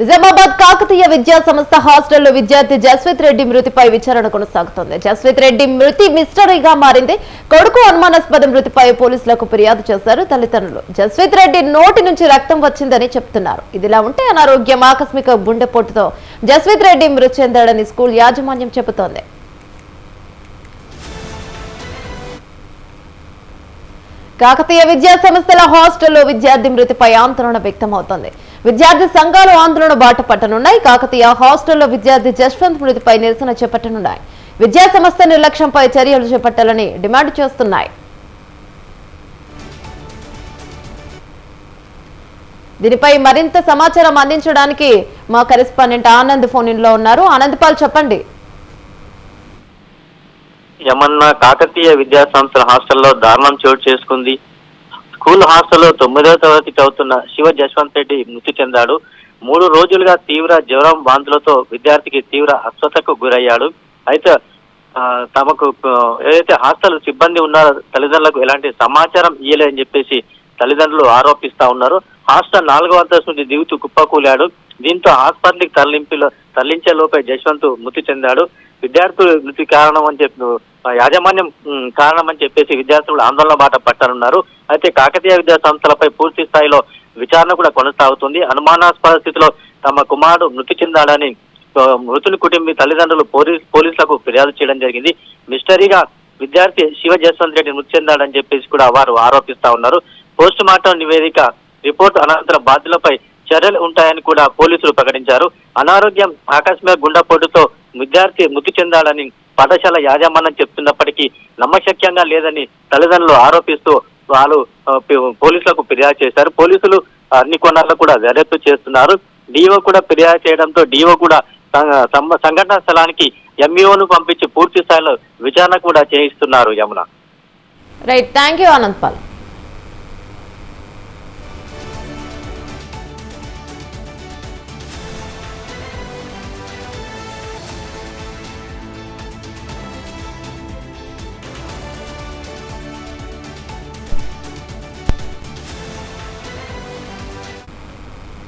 నిజామాబాద్ కాకతీయ విద్యా సంస్థ హాస్టల్లో విద్యార్థి జస్విత్ రెడ్డి మృతిపై విచారణ కొనసాగుతోంది. జస్విత్ రెడ్డి మృతి మిస్టరీగా మారింది. కొడుకు అనుమానాస్పద మృతిపై పోలీసులకు ఫిర్యాదు చేశారు తల్లిదండ్రులు. జస్విత్ రెడ్డి నోటి నుంచి రక్తం వచ్చిందని చెప్తున్నారు. ఇదిలా ఉంటే అనారోగ్యం ఆకస్మిక గుండెపోటుతో జస్విత్ రెడ్డి మృతి చెందాడని స్కూల్ యాజమాన్యం చెబుతోంది. కాకతీయ విద్యా సంస్థల హాస్టల్లో విద్యార్థి మృతిపై ఆందోళన వ్యక్తమవుతోంది. విద్యార్థి సంఘాలు ఆందోళన బాట పట్టనున్నాయి. కాకతీయ హాస్టల్లో విద్యార్థి జశ్వంత్ మృతిపై నిరసన చేపట్టనున్నాయి. విద్యా సంస్థ నిర్లక్ష్యంపై చర్యలు చేపట్టాలని డిమాండ్ చేస్తున్నాయి. దీనిపై మరింత సమాచారం అందించడానికి మా కరెస్పాండెంట్ ఆనంద్ ఫోన్ ఇన్లో ఉన్నారు. ఆనంద్ పాల్ చెప్పండి. ఏమన్నా కాకతీయ విద్యా సంస్థల హాస్టల్లో దారుణం చోటు చేసుకుంది. స్కూల్ హాస్టల్లో తొమ్మిదవ తరగతి చదువుతున్న శివ జశ్వంత్ రెడ్డి మృతి చెందాడు. మూడు రోజులుగా తీవ్ర జ్వరం వాంతులతో విద్యార్థికి తీవ్ర అస్వస్థకు గురయ్యాడు. అయితే తమకు ఏదైతే హాస్టల్ సిబ్బంది ఉన్నారో తల్లిదండ్రులకు ఎలాంటి సమాచారం ఇయ్యలేదని చెప్పేసి తల్లిదండ్రులు ఆరోపిస్తా ఉన్నారు. హాస్టల్ నాలుగో అంతస్తు నుంచి దిగుతూ కుప్పకూలాడు. దీంతో ఆసుపత్రికి తరలింపులో తరలించే లోపే జశ్వంత్ మృతి చెందాడు. విద్యార్థులు మృతి కారణం అని చెప్పి యాజమాన్యం కారణమని కారణం అని చెప్పేసి విద్యార్థులు ఆందోళన బాట పట్టనున్నారు అయితే కాకతీయ విద్యా సంస్థలపై పూర్తి స్థాయిలో విచారణ కూడా కొనసాగుతుంది. అనుమానాస్పద స్థితిలో తమ కుమారుడు మృతి చెందాడని మృతుని కుటుంబీ తల్లిదండ్రులు పోలీస్ పోలీసులకు ఫిర్యాదు చేయడం జరిగింది. మిస్టరీగా విద్యార్థి శివ జస్వంత్ రెడ్డి మృతి చెందాడని చెప్పేసి కూడా వారు ఆరోపిస్తా ఉన్నారు. పోస్ట్ మార్టం నివేదిక రిపోర్ట్ అనంతరం బాధ్యులపై చర్యలు ఉంటాయని కూడా పోలీసులు ప్రకటించారు. అనారోగ్యం ఆకస్మిక గుండెపోటుతో విద్యార్థి మృతి చెందాలని పాఠశాల యాజమాన్యం చెప్తున్నప్పటికీ నమ్మశక్యంగా లేదని తల్లిదండ్రులు ఆరోపిస్తూ వాళ్ళు పోలీసులకు ఫిర్యాదు చేశారు. పోలీసులు అన్ని కోణాల్లో కూడా దర్యాప్తు చేస్తున్నారు. డిఓ కూడా ఫిర్యాదు చేయడంతో డిఓ కూడా సంఘటన సంఘటనా స్థలానికి ఎంఈఓను పంపించి పూర్తి స్థాయిలో విచారణ కూడా చేయిస్తున్నారు Yamuna. Right thank you Anant Pal